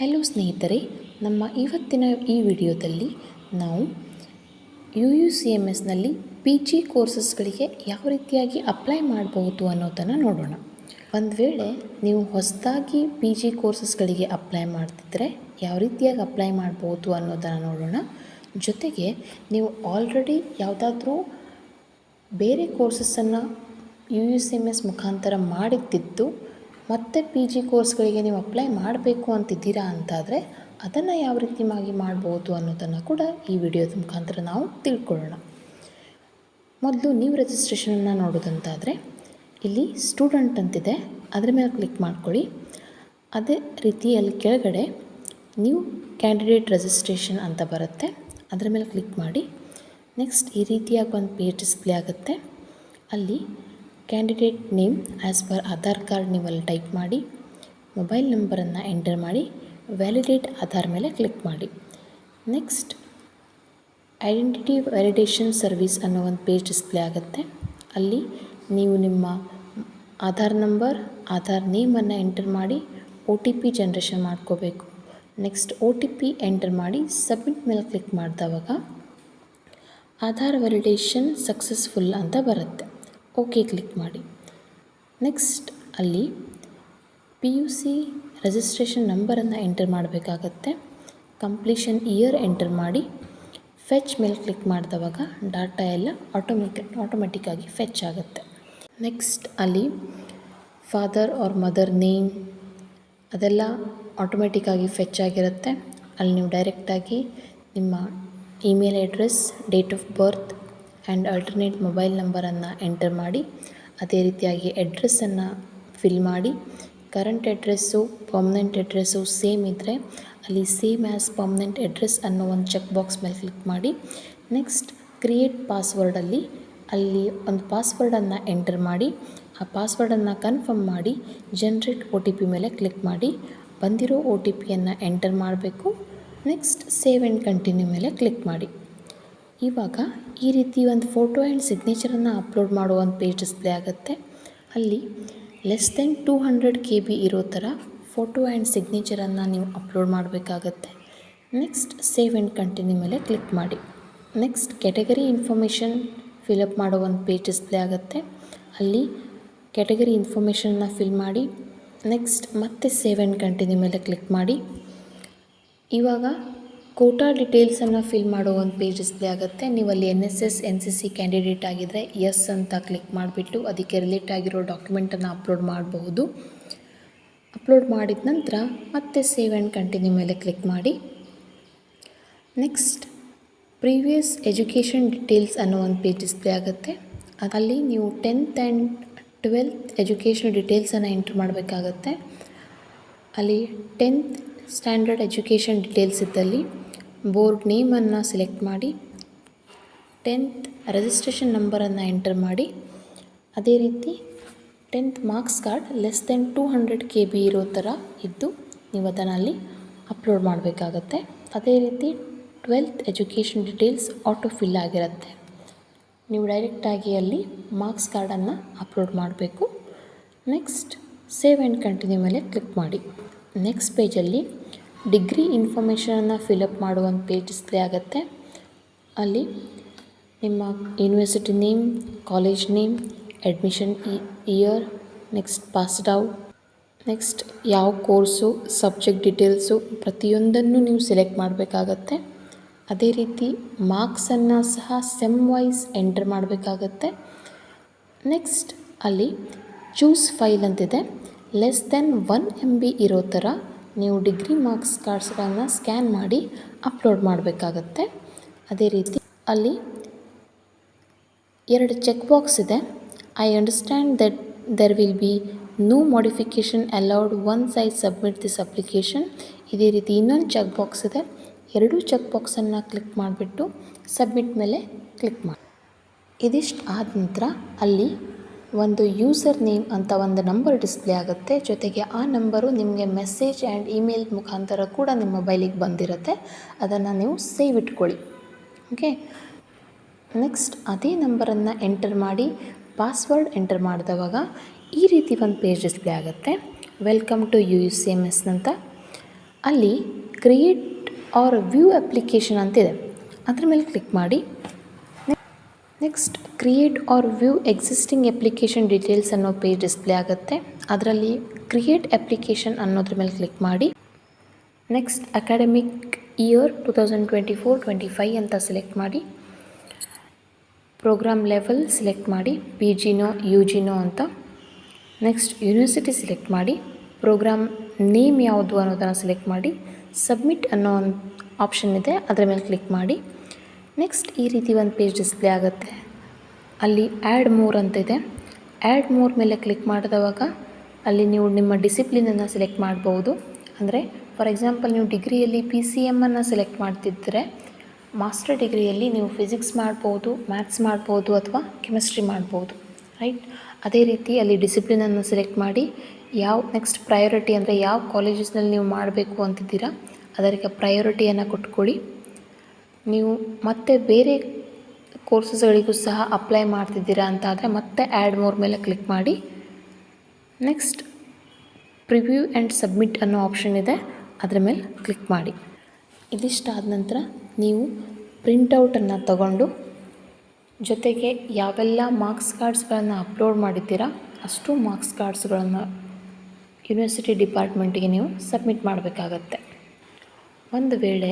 Hello ಸ್ನೇಹಿತರೆ, ನಮ್ಮ ಇವತ್ತಿನ ಈ ವಿಡಿಯೋದಲ್ಲಿ ನಾವು ಯು ಯು ಸಿ ಎಂ ಎಸ್ನಲ್ಲಿ ಪಿ ಜಿ ಕೋರ್ಸಸ್ಗಳಿಗೆ ಯಾವ ರೀತಿಯಾಗಿ ಅಪ್ಲೈ ಮಾಡಬಹುದು ಅನ್ನೋದನ್ನು ನೋಡೋಣ. ಒಂದು ವೇಳೆ ನೀವು ಹೊಸದಾಗಿ ಪಿ ಜಿ ಕೋರ್ಸಸ್ಗಳಿಗೆ ಅಪ್ಲೈ ಮಾಡ್ತಿದ್ರೆ ಯಾವ ರೀತಿಯಾಗಿ ಅಪ್ಲೈ ಮಾಡ್ಬೋದು ಅನ್ನೋದನ್ನು ನೋಡೋಣ. ಜೊತೆಗೆ ನೀವು ಆಲ್ರೆಡಿ ಯಾವುದಾದ್ರೂ ಬೇರೆ ಕೋರ್ಸಸ್ಸನ್ನು U U C M S ಮುಖಾಂತರ ಮಾಡಿದ್ದಿದ್ದು ಮತ್ತೆ ಪಿ ಜಿ ಕೋರ್ಸ್ಗಳಿಗೆ ನೀವು ಅಪ್ಲೈ ಮಾಡಬೇಕು ಅಂತಿದ್ದೀರಾ ಅಂತಾದರೆ ಅದನ್ನು ಯಾವ ರೀತಿಯಾಗಿ ಮಾಡ್ಬೋದು ಅನ್ನೋದನ್ನು ಕೂಡ ಈ ವಿಡಿಯೋದ ಮುಖಾಂತರ ನಾವು ತಿಳ್ಕೊಳ್ಳೋಣ. ಮೊದಲು ನೀವು ರಿಜಿಸ್ಟ್ರೇಷನನ್ನು ನೋಡೋದಂತಾದರೆ ಇಲ್ಲಿ ಸ್ಟೂಡೆಂಟ್ ಅಂತಿದೆ, ಅದರ ಮೇಲೆ ಕ್ಲಿಕ್ ಮಾಡ್ಕೊಳ್ಳಿ. ಅದೇ ರೀತಿ ಅಲ್ಲಿ ಕೆಳಗಡೆ ನ್ಯೂ ಕ್ಯಾಂಡಿಡೇಟ್ ರಿಜಿಸ್ಟ್ರೇಷನ್ ಅಂತ ಬರುತ್ತೆ, ಅದರ ಮೇಲೆ ಕ್ಲಿಕ್ ಮಾಡಿ. ನೆಕ್ಸ್ಟ್ ಈ ರೀತಿಯಾಗಿ ಒಂದು ಪೇಜ್ ಡಿಸ್ಪ್ಲೇ ಆಗುತ್ತೆ. ಅಲ್ಲಿ candidate name as per Aadhaar card ನೀವಲ್ಲಿ ಟೈಪ್ ಮಾಡಿ ಮೊಬೈಲ್ ನಂಬರನ್ನು ಎಂಟರ್ ಮಾಡಿ ವ್ಯಾಲಿಡೇಟ್ ಆಧಾರ್ ಮೇಲೆ ಕ್ಲಿಕ್ ಮಾಡಿ. ನೆಕ್ಸ್ಟ್ ಐಡೆಂಟಿಟಿ ವ್ಯಾಲಿಡೇಷನ್ ಸರ್ವಿಸ್ ಅನ್ನೋ ಒಂದು ಪೇಜ್ ಡಿಸ್ಪ್ಲೇ ಆಗುತ್ತೆ. ಅಲ್ಲಿ ನೀವು ನಿಮ್ಮ ಆಧಾರ್ ನಂಬರ್ ಆಧಾರ್ ನೇಮನ್ನು ಎಂಟರ್ ಮಾಡಿ ಒ ಟಿ ಪಿ ಜನ್ರೇಷನ್ ಮಾಡ್ಕೋಬೇಕು. Next O T P enter ಮಾಡಿ ಸಬ್ಮಿಟ್ ಮೇಲೆ ಕ್ಲಿಕ್ ಮಾಡಿದವಾಗ ಆಧಾರ್ ವ್ಯಾಲಿಡೇಷನ್ ಸಕ್ಸಸ್ಫುಲ್ ಅಂತ ಬರುತ್ತೆ. ಓಕೆ ಕ್ಲಿಕ್ ಮಾಡಿ. ನೆಕ್ಸ್ಟ್ ಅಲ್ಲಿ ಪಿ ಯು ಸಿ ರಿಜಿಸ್ಟ್ರೇಷನ್ ನಂಬರನ್ನು ಎಂಟರ್ ಮಾಡಬೇಕಾಗತ್ತೆ. ಕಂಪ್ಲೀಷನ್ ಇಯರ್ ಎಂಟರ್ ಮಾಡಿ. ಫೆಚ್ ಮೇಲೆ ಕ್ಲಿಕ್ ಮಾಡಿದವಾಗ ಡಾಟಾ ಎಲ್ಲ ಆಟೋಮೆಟಿಕ್ ಆಟೋಮೆಟಿಕ್ಕಾಗಿ ಫೆಚ್ ಆಗುತ್ತೆ. ನೆಕ್ಸ್ಟ್ ಅಲ್ಲಿ ಫಾದರ್ ಆರ್ ಮದರ್ ನೇಮ್ ಅದೆಲ್ಲ ಆಟೋಮೆಟಿಕ್ಕಾಗಿ ಫೆಚ್ ಆಗಿರುತ್ತೆ. ಅಲ್ಲಿ ನೀವು ಡೈರೆಕ್ಟಾಗಿ ನಿಮ್ಮ email address date of birth and alternate mobile ನಂಬರನ್ನು ಎಂಟರ್ ಮಾಡಿ, ಅದೇ ರೀತಿಯಾಗಿ ಅಡ್ರೆಸ್ಸನ್ನು ಫಿಲ್ ಮಾಡಿ. Current address, permanent address same ಇದ್ದರೆ ಅಲ್ಲಿ ಸೇಮ್ ಆ್ಯಸ್ ಪರ್ಮನೆಂಟ್ ಅಡ್ರೆಸ್ ಅನ್ನೋ ಒಂದು ಚೆಕ್ ಬಾಕ್ಸ್ ಮೇಲೆ ಕ್ಲಿಕ್ ಮಾಡಿ. ನೆಕ್ಸ್ಟ್, ಕ್ರಿಯೇಟ್ ಪಾಸ್ವರ್ಡಲ್ಲಿ, ಅಲ್ಲಿ ಒಂದು ಪಾಸ್ವರ್ಡನ್ನು ಎಂಟರ್ ಮಾಡಿ. ಆ ಪಾಸ್ವರ್ಡನ್ನು ಕನ್ಫರ್ಮ್ ಮಾಡಿ, ಜನ್ರೇಟ್ ಒ ಟಿ ಪಿ ಮೇಲೆ ಕ್ಲಿಕ್ ಮಾಡಿ. ಬಂದಿರೋ ಒ ಟಿ ಪಿಯನ್ನು ಎಂಟರ್ ಮಾಡಬೇಕು. ನೆಕ್ಸ್ಟ್, ಸೇವ್ ಆ್ಯಂಡ್ ಕಂಟಿನ್ಯೂ ಮೇಲೆ ಕ್ಲಿಕ್ ಮಾಡಿ. ಇವಾಗ ಈ ರೀತಿ ಒಂದು ಫೋಟೋ ಆ್ಯಂಡ್ ಸಿಗ್ನೇಚರನ್ನು ಅಪ್ಲೋಡ್ ಮಾಡೋ ಒಂದು ಪೇಜ್ ಡಿಸ್ಪ್ಲೇ ಆಗುತ್ತೆ. ಅಲ್ಲಿ less than two hundred K B ಇರೋ ಥರ ಫೋಟೋ ಆ್ಯಂಡ್ ಸಿಗ್ನೇಚರನ್ನು ನೀವು ಅಪ್ಲೋಡ್ ಮಾಡಬೇಕಾಗತ್ತೆ. ನೆಕ್ಸ್ಟ್ ಸೇವ್ ಆ್ಯಂಡ್ ಕಂಟಿನ್ಯೂ ಮೇಲೆ ಕ್ಲಿಕ್ ಮಾಡಿ. Next category information fill up ಮಾಡೋ ಒಂದು ಪೇಜ್ ಡಿಸ್ಪ್ಲೇ ಆಗುತ್ತೆ. ಅಲ್ಲಿ ಕ್ಯಾಟಗರಿ ಇನ್ಫಾರ್ಮೇಷನ್ನ ಫಿಲ್ ಮಾಡಿ. ನೆಕ್ಸ್ಟ್ ಮತ್ತೆ ಸೇವ್ ಆ್ಯಂಡ್ ಕಂಟಿನ್ಯೂ ಮೇಲೆ ಕ್ಲಿಕ್ ಮಾಡಿ. ಇವಾಗ ಕೋಟಾ ಡೀಟೇಲ್ಸನ್ನು ಫಿಲ್ ಮಾಡೋ ಒಂದು ಪೇಜ್ ಡಿಸ್ಪ್ಲೇ ಆಗುತ್ತೆ. ನೀವು ಅಲ್ಲಿ N S S, N C C candidate ಆಗಿದ್ದರೆ ಎಸ್ ಅಂತ ಕ್ಲಿಕ್ ಮಾಡಿಬಿಟ್ಟು ಅದಕ್ಕೆ ರಿಲೇಟ್ ಆಗಿರೋ ಡಾಕ್ಯುಮೆಂಟನ್ನು ಅಪ್ಲೋಡ್ ಮಾಡಬಹುದು ಅಪ್ಲೋಡ್ ಮಾಡಿದ ನಂತರ ಮತ್ತೆ ಸೇವ್ ಆ್ಯಂಡ್ ಕಂಟಿನ್ಯೂ ಮೇಲೆ ಕ್ಲಿಕ್ ಮಾಡಿ. ನೆಕ್ಸ್ಟ್, ಪ್ರೀವಿಯಸ್ ಎಜುಕೇಷನ್ ಡಿಟೇಲ್ಸ್ ಅನ್ನೋ ಒಂದು ಪೇಜ್ ಡಿಸ್ಪ್ಲೇ ಆಗುತ್ತೆ. ಅಲ್ಲಿ ನೀವು ಟೆಂತ್ ಆ್ಯಂಡ್ ಟ್ವೆಲ್ತ್ ಎಜುಕೇಷನ್ ಡಿಟೇಲ್ಸನ್ನು ಎಂಟ್ರ್ ಮಾಡಬೇಕಾಗತ್ತೆ. ಅಲ್ಲಿ ಟೆಂತ್ ಸ್ಟ್ಯಾಂಡರ್ಡ್ ಎಜುಕೇಷನ್ ಡಿಟೇಲ್ಸ್ ಇದ್ದಲ್ಲಿ ಬೋರ್ಡ್ ನೇಮನ್ನು ಸೆಲೆಕ್ಟ್ ಮಾಡಿ, ಟೆಂತ್ ರಿಜಿಸ್ಟ್ರೇಷನ್ ನಂಬರನ್ನು ಎಂಟರ್ ಮಾಡಿ. ಅದೇ ರೀತಿ tenth marks card less than two hundred K B ಇರೋ ಥರ ಇದ್ದು ನೀವು ಅದನ್ನು ಅಲ್ಲಿ ಅಪ್ಲೋಡ್ ಮಾಡಬೇಕಾಗತ್ತೆ. ಅದೇ ರೀತಿ twelfth education details auto fill ಆಗಿರುತ್ತೆ. ನೀವು ಡೈರೆಕ್ಟಾಗಿ ಅಲ್ಲಿ ಮಾರ್ಕ್ಸ್ ಕಾರ್ಡನ್ನು ಅಪ್ಲೋಡ್ ಮಾಡಬೇಕು. ನೆಕ್ಸ್ಟ್ ಸೇವ್ ಆ್ಯಂಡ್ ಕಂಟಿನ್ಯೂ ಮೇಲೆ ಕ್ಲಿಕ್ ಮಾಡಿ. ನೆಕ್ಸ್ಟ್ ಪೇಜಲ್ಲಿ ಡಿಗ್ರಿ ಇನ್ಫಾರ್ಮೇಷನನ್ನು ಫಿಲಪ್ ಮಾಡುವ ಒಂದು ಪೇಜ್ ಡಿಸ್ಪ್ಲೇ ಆಗುತ್ತೆ. ಅಲ್ಲಿ ನಿಮ್ಮ university name, college name, admission year, next passed out next ಯಾವ ಕೋರ್ಸು, ಸಬ್ಜೆಕ್ಟ್ ಡೀಟೇಲ್ಸು ಪ್ರತಿಯೊಂದನ್ನು ನೀವು ಸೆಲೆಕ್ಟ್ ಮಾಡಬೇಕಾಗತ್ತೆ. ಅದೇ ರೀತಿ ಮಾರ್ಕ್ಸನ್ನು ಸಹ ಸೆಮ್ ವೈಸ್ ಎಂಟರ್ ಮಾಡಬೇಕಾಗತ್ತೆ. ನೆಕ್ಸ್ಟ್ ಅಲ್ಲಿ ಚೂಸ್ ಫೈಲ್ ಅಂತಿದೆ. Less than one M B ಇರೋ ಥರ ನೀವು ಡಿಗ್ರಿ ಮಾರ್ಕ್ಸ್ ಕಾರ್ಡ್ಸ್ಗಳನ್ನು ಸ್ಕ್ಯಾನ್ ಮಾಡಿ ಅಪ್ಲೋಡ್ ಮಾಡಬೇಕಾಗತ್ತೆ. ಅದೇ ರೀತಿ ಅಲ್ಲಿ ಎರಡು ಚೆಕ್ ಬಾಕ್ಸ್ ಇದೆ. I understand that there will be no modification allowed once I submit this application ಇದೇ ರೀತಿ ಇನ್ನೊಂದು ಚೆಕ್ ಬಾಕ್ಸ್ ಇದೆ. ಎರಡೂ ಚೆಕ್ ಬಾಕ್ಸನ್ನು ಕ್ಲಿಕ್ ಮಾಡಿಬಿಟ್ಟು ಸಬ್ಮಿಟ್ ಮೇಲೆ ಕ್ಲಿಕ್ ಮಾಡಿ. ಇದಿಷ್ಟು ಆದ ನಂತರ ಅಲ್ಲಿ ಒಂದು ಯೂಸರ್ ನೇಮ್ ಅಂತ ಒಂದು ನಂಬರ್ ಡಿಸ್ಪ್ಲೇ ಆಗುತ್ತೆ. ಜೊತೆಗೆ ಆ ನಂಬರು ನಿಮಗೆ ಮೆಸೇಜ್ ಆ್ಯಂಡ್ ಇಮೇಲ್ ಮುಖಾಂತರ ಕೂಡ ನಿಮ್ಮ ಮೊಬೈಲಿಗೆ ಬಂದಿರುತ್ತೆ. ಅದನ್ನು ನೀವು ಸೇವ್ ಇಟ್ಕೊಳ್ಳಿ. ಓಕೆ ನೆಕ್ಸ್ಟ್ ಅದೇ ನಂಬರನ್ನು ಎಂಟರ್ ಮಾಡಿ ಪಾಸ್ವರ್ಡ್ ಎಂಟರ್ ಮಾಡಿದವಾಗ ಈ ರೀತಿ ಒಂದು ಪೇಜ್ ಡಿಸ್ಪ್ಲೇ ಆಗುತ್ತೆ. Welcome to U U C M S ಅಂತ. ಅಲ್ಲಿ ಕ್ರಿಯೇಟ್ ಆರ್ ವ್ಯೂ ಅಪ್ಲಿಕೇಶನ್ ಅಂತಿದೆ ಅದ್ರ ಮೇಲೆ ಕ್ಲಿಕ್ ಮಾಡಿ. Next create or view existing application details ಅನ್ನೋ ಪೇಜ್ ಡಿಸ್ಪ್ಲೇ ಆಗುತ್ತೆ. ಅದರಲ್ಲಿ ಕ್ರಿಯೇಟ್ ಅಪ್ಲಿಕೇಶನ್ ಅನ್ನೋದ್ರ ಮೇಲೆ ಕ್ಲಿಕ್ ಮಾಡಿ. Next academic year two thousand twenty four twenty five ಅಂತ ಸೆಲೆಕ್ಟ್ ಮಾಡಿ. ಪ್ರೋಗ್ರಾಮ್ ಲೆವೆಲ್ ಸೆಲೆಕ್ಟ್ ಮಾಡಿ. ಪಿ ಜಿನೋ ಯು ಜಿನೋ ಅಂತ. ನೆಕ್ಸ್ಟ್ ಯೂನಿವರ್ಸಿಟಿ ಸೆಲೆಕ್ಟ್ ಮಾಡಿ. ಪ್ರೋಗ್ರಾಮ್ ನೇಮ್ ಯಾವುದು ಅನ್ನೋದನ್ನು ಸೆಲೆಕ್ಟ್ ಮಾಡಿ. ಸಬ್ಮಿಟ್ ಅನ್ನೋ ಒಂದು ಆಪ್ಷನ್ ಇದೆ, ಅದರ ಮೇಲೆ ಕ್ಲಿಕ್ ಮಾಡಿ. ನೆಕ್ಸ್ಟ್ ಈ ರೀತಿ ಒಂದು ಪೇಜ್ ಡಿಸ್ಪ್ಲೇ ಆಗುತ್ತೆ. ಅಲ್ಲಿ ಆ್ಯಡ್ ಮೋರ್ ಅಂತ ಇದೆ. ಆ್ಯಡ್ ಮೋರ್ ಮೇಲೆ ಕ್ಲಿಕ್ ಮಾಡಿದವಾಗ ಅಲ್ಲಿ ನೀವು ನಿಮ್ಮ ಡಿಸಿಪ್ಲಿನನ್ನು ಸೆಲೆಕ್ಟ್ ಮಾಡ್ಬೋದು. ಅಂದರೆ ಫಾರ್ ಎಕ್ಸಾಂಪಲ್ ನೀವು ಡಿಗ್ರಿಯಲ್ಲಿ ಪಿ ಸಿ ಎಮ್ಮನ್ನು ಸೆಲೆಕ್ಟ್ ಮಾಡ್ತಿದ್ದರೆ ಮಾಸ್ಟರ್ ಡಿಗ್ರಿಯಲ್ಲಿ ನೀವು ಫಿಸಿಕ್ಸ್ ಮಾಡ್ಬೋದು ಮ್ಯಾಥ್ಸ್ ಮಾಡ್ಬೋದು ಅಥವಾ ಕೆಮಿಸ್ಟ್ರಿ ಮಾಡ್ಬೋದು. ರೈಟ್ ಅದೇ ರೀತಿ ಅಲ್ಲಿ ಡಿಸಿಪ್ಲಿನನ್ನು ಸೆಲೆಕ್ಟ್ ಮಾಡಿ, ಯಾವ ನೆಕ್ಸ್ಟ್ ಪ್ರಯಾರಿಟಿ ಅಂದರೆ ಯಾವ ಕಾಲೇಜಸ್ನಲ್ಲಿ ನೀವು ಮಾಡಬೇಕು ಅಂತಿದ್ದೀರಾ, ಅದಕ್ಕೆ ಪ್ರಯಾರಿಟಿಯನ್ನು ಕೊಟ್ಕೊಳ್ಳಿ. ನೀವು ಮತ್ತೆ ಬೇರೆ ಕೋರ್ಸಸ್ಗಳಿಗೂ ಸಹ ಅಪ್ಲೈ ಮಾಡ್ತಿದ್ದೀರಾ ಅಂತ ಆದರೆ ಮತ್ತೆ ಆ್ಯಡ್ ಮೋರ್ ಮೇಲೆ ಕ್ಲಿಕ್ ಮಾಡಿ. ನೆಕ್ಸ್ಟ್ ಪ್ರಿವ್ಯೂ ಆ್ಯಂಡ್ ಸಬ್ಮಿಟ್ ಅನ್ನೋ ಆಪ್ಷನ್ ಇದೆ. ಅದರ ಮೇಲೆ ಕ್ಲಿಕ್ ಮಾಡಿ. ಇದಿಷ್ಟಾದ ನಂತರ ನೀವು ಪ್ರಿಂಟೌಟನ್ನು ತಗೊಂಡು ಜೊತೆಗೆ ಯಾವೆಲ್ಲ ಮಾರ್ಕ್ಸ್ ಕಾರ್ಡ್ಸ್ಗಳನ್ನು ಅಪ್ಲೋಡ್ ಮಾಡಿದ್ದೀರಾ, ಅಷ್ಟು ಮಾರ್ಕ್ಸ್ ಕಾರ್ಡ್ಸ್ಗಳನ್ನು ಯೂನಿವರ್ಸಿಟಿ ಡಿಪಾರ್ಟ್ಮೆಂಟಿಗೆ ನೀವು ಸಬ್ಮಿಟ್ ಮಾಡಬೇಕಾಗತ್ತೆ. ಒಂದು ವೇಳೆ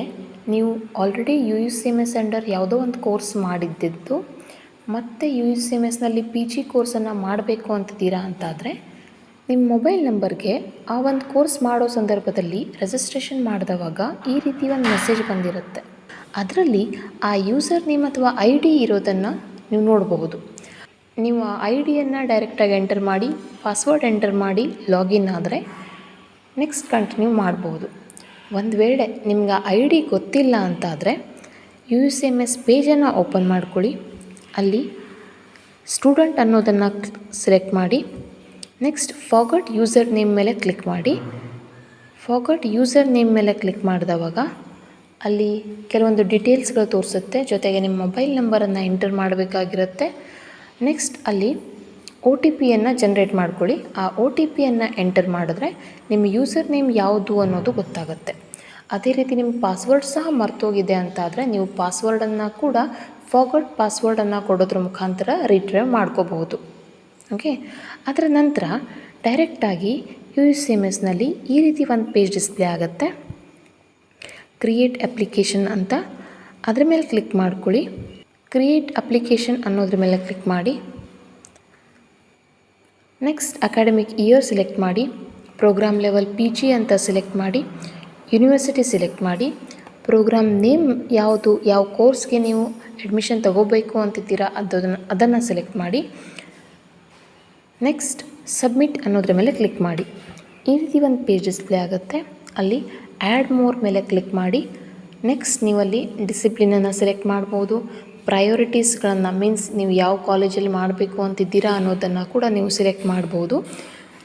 ನೀವು already U U C M S under ಯಾವುದೋ ಒಂದು ಕೋರ್ಸ್ ಮಾಡಿದ್ದಿದ್ದು, ಮತ್ತೆ ಯು ಯು ಸಿ ಎಂ ಎಸ್ನಲ್ಲಿ ಪಿ ಜಿ ಕೋರ್ಸನ್ನು ಮಾಡಬೇಕು ಅಂತಿದ್ದೀರಾ ಅಂತಾದರೆ ನಿಮ್ಮ ಮೊಬೈಲ್ ನಂಬರ್ಗೆ ಆ ಒಂದು ಕೋರ್ಸ್ ಮಾಡೋ ಸಂದರ್ಭದಲ್ಲಿ ರಿಜಿಸ್ಟ್ರೇಷನ್ ಮಾಡಿದವಾಗ ಈ ರೀತಿ ಒಂದು ಮೆಸೇಜ್ ಬಂದಿರುತ್ತೆ. ಅದರಲ್ಲಿ ಆ ಯೂಸರ್ ನೇಮ್ ಅಥವಾ ಐ ಡಿ ಇರೋದನ್ನು ನೀವು ನೋಡಬಹುದು. ನೀವು ಆ ಐ ಡಿಯನ್ನು ಡೈರೆಕ್ಟಾಗಿ ಎಂಟರ್ ಮಾಡಿ ಪಾಸ್ವರ್ಡ್ ಎಂಟರ್ ಮಾಡಿ ಲಾಗಿನ್ ಆದರೆ ನೆಕ್ಸ್ಟ್ ಕಂಟಿನ್ಯೂ ಮಾಡ್ಬೋದು ಒಂದು ವೇಳೆ ನಿಮ್ಗೆ ಐ ಡಿ ಗೊತ್ತಿಲ್ಲ ಅಂತಾದರೆ ಯು ಎಸ್ ಎಂ ಎಸ್ ಪೇಜನ್ನು ಓಪನ್ ಮಾಡ್ಕೊಳ್ಳಿ. ಅಲ್ಲಿ ಸ್ಟೂಡೆಂಟ್ ಅನ್ನೋದನ್ನು ಸೆಲೆಕ್ಟ್ ಮಾಡಿ. ನೆಕ್ಸ್ಟ್ ಫಾಗಟ್ ಯೂಸರ್ ನೇಮ್ ಮೇಲೆ ಕ್ಲಿಕ್ ಮಾಡಿ. ಫಾಗಟ್ ಯೂಸರ್ ನೇಮ್ ಮೇಲೆ ಕ್ಲಿಕ್ ಮಾಡಿದವಾಗ ಅಲ್ಲಿ ಕೆಲವೊಂದು ಡೀಟೇಲ್ಸ್ಗಳು ತೋರಿಸುತ್ತೆ. ಜೊತೆಗೆ ನಿಮ್ಮ ಮೊಬೈಲ್ ನಂಬರನ್ನು ಎಂಟರ್ ಮಾಡಬೇಕಾಗಿರುತ್ತೆ. ನೆಕ್ಸ್ಟ್ ಅಲ್ಲಿ ಒ ಟಿ ಪಿಯನ್ನು ಜನ್ರೇಟ್ ಮಾಡ್ಕೊಳ್ಳಿ. ಆ ಒ ಟಿ ಪಿಯನ್ನು ಎಂಟರ್ ಮಾಡಿದ್ರೆ ನಿಮ್ಮ ಯೂಸರ್ ನೇಮ್ ಯಾವುದು ಅನ್ನೋದು ಗೊತ್ತಾಗುತ್ತೆ. ಅದೇ ರೀತಿ ನಿಮ್ಮ ಪಾಸ್ವರ್ಡ್ ಸಹ ಮರ್ತೋಗಿದೆ ಅಂತಾದರೆ ನೀವು ಪಾಸ್ವರ್ಡನ್ನು ಕೂಡ ಫಾರ್ಗಟ್ ಪಾಸ್ವರ್ಡನ್ನು ಕೊಡೋದ್ರ ಮುಖಾಂತರ ರಿಟ್ರೈವ್ ಮಾಡ್ಕೋಬಹುದು. ಓಕೆ ಅದರ ನಂತರ ಡೈರೆಕ್ಟಾಗಿ ಯು ಎಸ್ ಎಂ ಎಸ್ನಲ್ಲಿ ಈ ರೀತಿ ಒಂದು ಪೇಜ್ ಡಿಸ್ಪ್ಲೇ ಆಗುತ್ತೆ. ಕ್ರಿಯೇಟ್ ಅಪ್ಲಿಕೇಶನ್ ಅಂತ. ಅದ್ರ ಮೇಲೆ ಕ್ಲಿಕ್ ಮಾಡ್ಕೊಳ್ಳಿ. ಕ್ರಿಯೇಟ್ ಅಪ್ಲಿಕೇಶನ್ ಅನ್ನೋದ್ರ ಮೇಲೆ ಕ್ಲಿಕ್ ಮಾಡಿ. ನೆಕ್ಸ್ಟ್ ಅಕಾಡೆಮಿಕ್ ಇಯರ್ ಸೆಲೆಕ್ಟ್ ಮಾಡಿ ಪ್ರೋಗ್ರಾಮ್ ಲೆವೆಲ್ ಪಿ ಜಿ ಅಂತ ಸೆಲೆಕ್ಟ್ ಮಾಡಿ ಯೂನಿವರ್ಸಿಟಿ ಸೆಲೆಕ್ಟ್ ಮಾಡಿ ಪ್ರೋಗ್ರಾಮ್ ನೇಮ್ ಯಾವುದು ಯಾವ ಕೋರ್ಸ್ಗೆ ನೀವು ಅಡ್ಮಿಷನ್ ತಗೋಬೇಕು ಅಂತಿದ್ದೀರಾ ಅದನ್ನು ಅದನ್ನು ಸೆಲೆಕ್ಟ್ ಮಾಡಿ ನೆಕ್ಸ್ಟ್ ಸಬ್ಮಿಟ್ ಅನ್ನೋದ್ರ ಮೇಲೆ ಕ್ಲಿಕ್ ಮಾಡಿ ಈ ರೀತಿ ಒಂದು ಪೇಜ್ ಡಿಸ್ಪ್ಲೇ ಆಗುತ್ತೆ. ಅಲ್ಲಿ ಆ್ಯಡ್ ಮೋರ್ ಮೇಲೆ ಕ್ಲಿಕ್ ಮಾಡಿ ನೆಕ್ಸ್ಟ್ ನೀವಲ್ಲಿ ಡಿಸಿಪ್ಲಿನನ್ನು ಸೆಲೆಕ್ಟ್ ಮಾಡ್ಬೋದು. ಪ್ರಯಾರಿಟೀಸ್ಗಳನ್ನು ಮೀನ್ಸ್ ನೀವು ಯಾವ ಕಾಲೇಜಲ್ಲಿ ಮಾಡಬೇಕು ಅಂತಿದ್ದೀರಾ ಅನ್ನೋದನ್ನು ಕೂಡ ನೀವು ಸೆಲೆಕ್ಟ್ ಮಾಡ್ಬೋದು.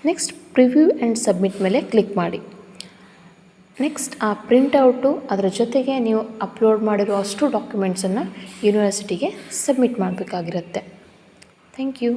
ನೆಕ್ಸ್ಟ್ ಪ್ರಿವ್ಯೂ ಆ್ಯಂಡ್ ಸಬ್ಮಿಟ್ ಮೇಲೆ ಕ್ಲಿಕ್ ಮಾಡಿ. ನೆಕ್ಸ್ಟ್ ಆ ಪ್ರಿಂಟೌಟು ಅದರ ಜೊತೆಗೆ ನೀವು ಅಪ್ಲೋಡ್ ಮಾಡಿರೋ ಅಷ್ಟು ಡಾಕ್ಯುಮೆಂಟ್ಸನ್ನು ಯೂನಿವರ್ಸಿಟಿಗೆ ಸಬ್ಮಿಟ್ ಮಾಡಬೇಕಾಗಿರುತ್ತೆ. Thank you